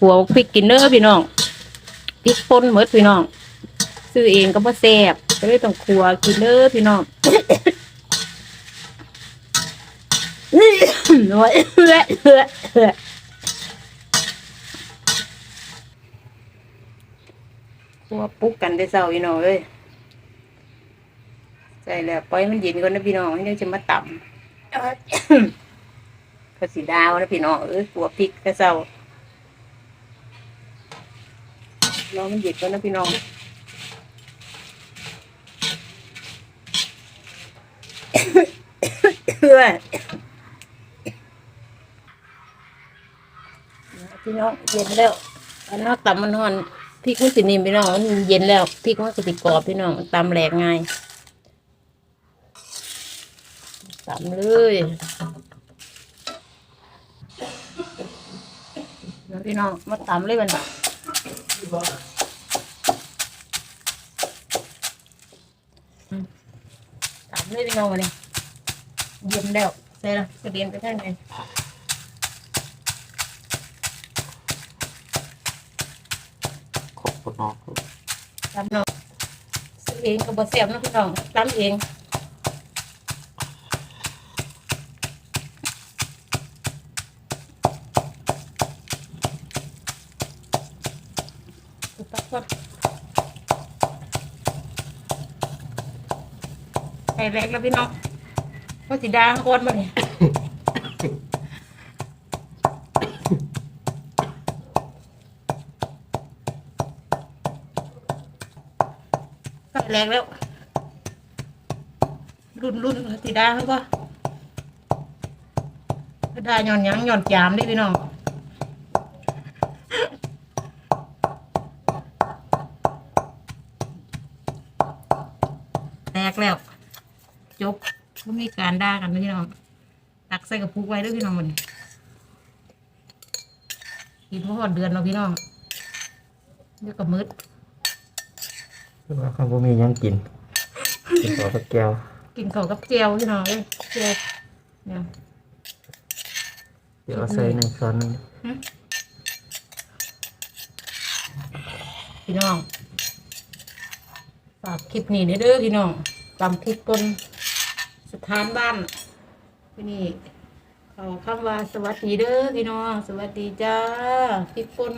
หัวพริกกินเด้อพี่น้องพริกป่นหมดพี่น้อง ซื้อเองก็บ่แซ่บก็เลยต้องครัวกินเด้อพี่น้องน้อยเอื้อเอื้อเอื้อครัวปลุกกันได้เช้าพี่น้องเอ้ยใส่แล้วปล่อยมันเย็นก่อนนะพี่น้องมันยังจะมาต่ำก็สีดาวนะพี่น้องเอ้ยครัวพริกแต่เช้า รอมันเย็นก่อนนะพี่น้องเพื่อนพี่น้องเย็นแล้วอันนอกตำมันนอนพริกมันสินิ่มพี่น้องมันเย็นแล้วพริกมันก็สิกรอบพี่น้องตำแหลกง่ายตำเลยพี่น้องมาตำเลยมัน ตามเลยพี่น้องมาเลยเย็นแล้วใส่ละกระเด็นไปทางไหนขอบคุณน้องตามน้องซื้อเองก็บ่เสียบนะพี่น้องตามเอง ตักก่อนไข่แรกแล้วพี่น้องว่าสิดาโคตรมาเนี่ยไข่แรกแล้วรุ่นรุ่นสิดาเขาก็ได้หย่อนยังหย่อนจามได้พี่น้อง กแล้ว จบก็มีการด่ากันนะพี่น้องตักใส่กระปุกไว้ด้วยพี่น้องมันกินพอดเดือนเราะพี่น้องเดี๋ยวกับมืดคือว่าเขาบ่มีหยังกิน กินขอสักแก้วกินข้าวกับเจียวพี่น้องเอ้ยเจียวเนี่ย เดี๋ยวเอาใส่ในช้อนหนึงพี่น้อง ฝากคลิปนี้เด้อพี่น้อง ตำคลิปต้นสถานบ้านที่นี่ขอคำว่าสวัสดีเด้อพี่น้องสวัสดีจ้าคลิปปน